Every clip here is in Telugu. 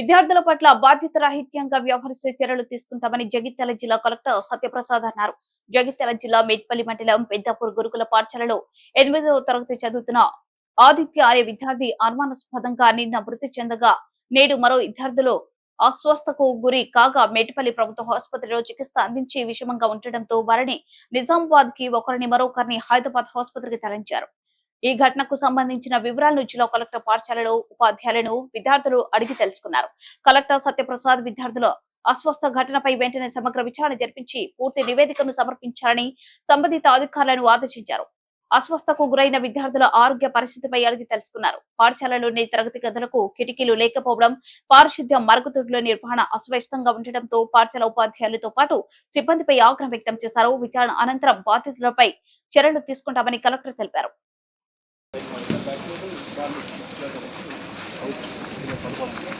విద్యార్థుల పట్ల బాధ్యత రాహిత్యంగా వ్యవహరిస్తే చర్యలు తీసుకుంటామని జగిత్యాల జిల్లా కలెక్టర్ సత్యప్రసాద్ అన్నారు. జగిత్యాల జిల్లా మేట్పల్లి మండలం పెద్దపూర్ గురుకుల పాఠశాలలో ఎనిమిదవ తరగతి చదువుతున్న ఆదిత్య అనే విద్యార్థి అనుమానాస్పదంగా నిన్న మృతి చెందగా నేడు మరో విద్యార్థులు అస్వస్థకు గురి కాగా మేటిపల్లి ప్రభుత్వ ఆసుపత్రిలో చికిత్స అందించి విషమంగా ఉండటంతో వారిని నిజామాబాద్కి ఒకరిని మరొకరిని హైదరాబాద్ ఆసుపత్రికి తరలించారు. ఈ ఘటనకు సంబంధించిన వివరాలను జిల్లా కలెక్టర్ పాఠశాలలో ఉపాధ్యాయులను విద్యార్థులు అడిగి తెలుసుకున్నారు. కలెక్టర్ సత్యప్రసాద్ విద్యార్థుల అస్వస్థ ఘటనపై వెంటనే సమగ్ర విచారణ జరిపించి పూర్తి నివేదికను సమర్పించాలని సంబంధిత అధికారులను ఆదేశించారు. అస్వస్థకు గురైన విద్యార్థుల ఆరోగ్య పరిస్థితిపై అడిగి తెలుసుకున్నారు. పాఠశాలలోని తరగతి గదులకు కిటికీలు లేకపోవడం పారిశుద్ధ్య మరుగుదొడ్ల నిర్వహణ అస్వస్థంగా ఉండటంతో పాఠశాల ఉపాధ్యాయులతో పాటు సిబ్బందిపై ఆగ్రహం వ్యక్తం చేశారు. విచారణ అనంతరం బాధితులపై చర్యలు తీసుకుంటామని కలెక్టర్ తెలిపారు. tiempo.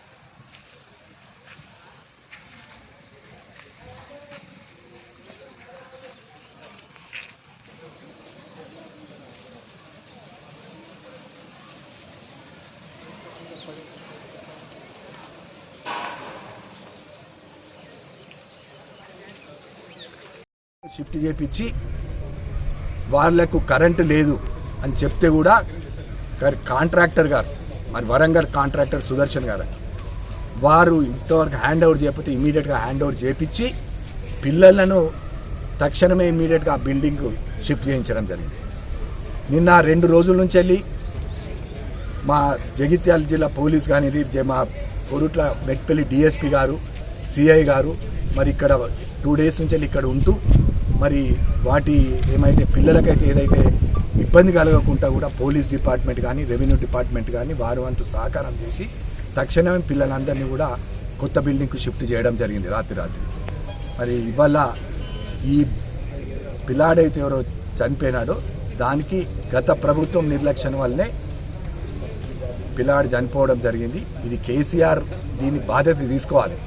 షిఫ్ట్ చేపించి వాళ్ళకు కరెంటు లేదు అని చెప్తే కూడా కాంట్రాక్టర్ గారు మరి వరంగల్ కాంట్రాక్టర్ సుదర్శన్ గారు వారు ఇంతవరకు హ్యాండ్ ఓవర్ చేయకపోతే ఇమీడియట్గా హ్యాండ్ ఓవర్ చేపించి పిల్లలను తక్షణమే ఇమీడియట్గా ఆ బిల్డింగ్ షిఫ్ట్ చేయించడం జరిగింది. నిన్న రెండు రోజుల నుంచి వెళ్ళి మా జగిత్యాల జిల్లా పోలీస్ కానీ మా పొరుట్ల మెట్పల్లి డిఎస్పి గారు సిఐ గారు మరి ఇక్కడ టూ డేస్ నుంచి వెళ్ళి ఇక్కడ ఉంటూ మరి వాటి ఏమైతే పిల్లలకైతే ఏదైతే ఇబ్బంది కలగకుండా కూడా పోలీస్ డిపార్ట్మెంట్ కానీ రెవెన్యూ డిపార్ట్మెంట్ కానీ వారు వంతు సహకారం చేసి తక్షణమే పిల్లలందరినీ కూడా కొత్త బిల్డింగ్కు షిఫ్ట్ చేయడం జరిగింది రాత్రి రాత్రి. మరి ఇవాళ ఈ పిల్లాడైతే ఎవరో చనిపోయినాడో దానికి గత ప్రభుత్వం నిర్లక్ష్యం వల్లనే పిల్లాడు చనిపోవడం జరిగింది. ఇది కేసీఆర్ దీని బాధ్యత తీసుకోవాలి.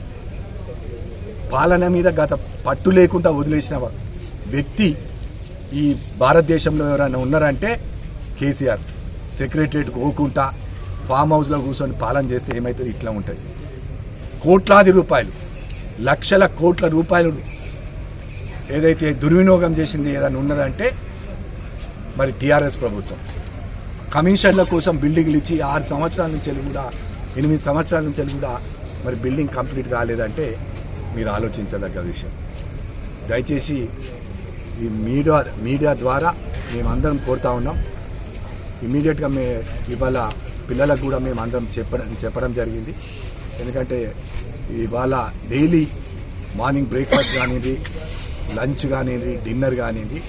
పాలన మీద గత పట్టు లేకుండా వదిలేసిన వ్యక్తి ఈ భారతదేశంలో ఎవరైనా ఉన్నారంటే కేసీఆర్. సెక్రటరియట్ పోకుండా ఫామ్ హౌస్లో కూర్చొని పాలన చేస్తే ఏమవుతుంది ఇట్లా ఉంటుంది. కోట్లాది రూపాయలు లక్షల కోట్ల రూపాయలు ఏదైతే దుర్వినియోగం చేసింది ఏదైనా ఉన్నదంటే మరి టీఆర్ఎస్ ప్రభుత్వం. కమిషన్ల కోసం బిల్డింగ్లు ఇచ్చి ఆరు సంవత్సరాల నుంచి కూడా ఎనిమిది సంవత్సరాల నుంచి కూడా మరి బిల్డింగ్ కంప్లీట్ కాలేదంటే మీరు ఆలోచించదగ్గ విషయం. దయచేసి ఈ మీడియా మీడియా ద్వారా మేమందరం కోరుతా ఉన్నాం. ఇమీడియట్గా మే ఇవాళ పిల్లలకు కూడా మేము అందరం చెప్పడం చెప్పడం జరిగింది. ఎందుకంటే ఇవాళ డైలీ మార్నింగ్ బ్రేక్ఫాస్ట్ కానివ్వండి లంచ్ కానివ్వండి డిన్నర్ కానివ్వండి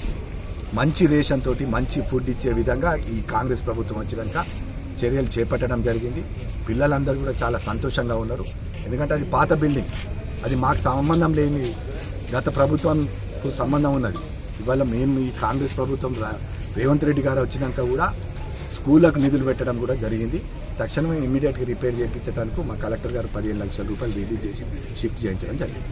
మంచి రేషన్ తోటి మంచి ఫుడ్ ఇచ్చే విధంగా ఈ కాంగ్రెస్ ప్రభుత్వం వచ్చినాక చర్యలు చేపట్టడం జరిగింది. పిల్లలందరూ కూడా చాలా సంతోషంగా ఉన్నారు. ఎందుకంటే అది పాత బిల్డింగ్. అది మాకు సంబంధం లేని గత ప్రభుత్వంకు సంబంధం ఉన్నది. ఇవాళ మేము ఈ కాంగ్రెస్ ప్రభుత్వం రేవంత్ రెడ్డి గారు వచ్చినాక కూడా స్కూళ్ళకు నిధులు పెట్టడం కూడా జరిగింది. తక్షణమే ఇమీడియట్గా రిపేర్ చేయించడానికి మా కలెక్టర్ గారు పదిహేను లక్షల రూపాయలు రిలీజ్ చేసి షిఫ్ట్ చేయించడం జరిగింది.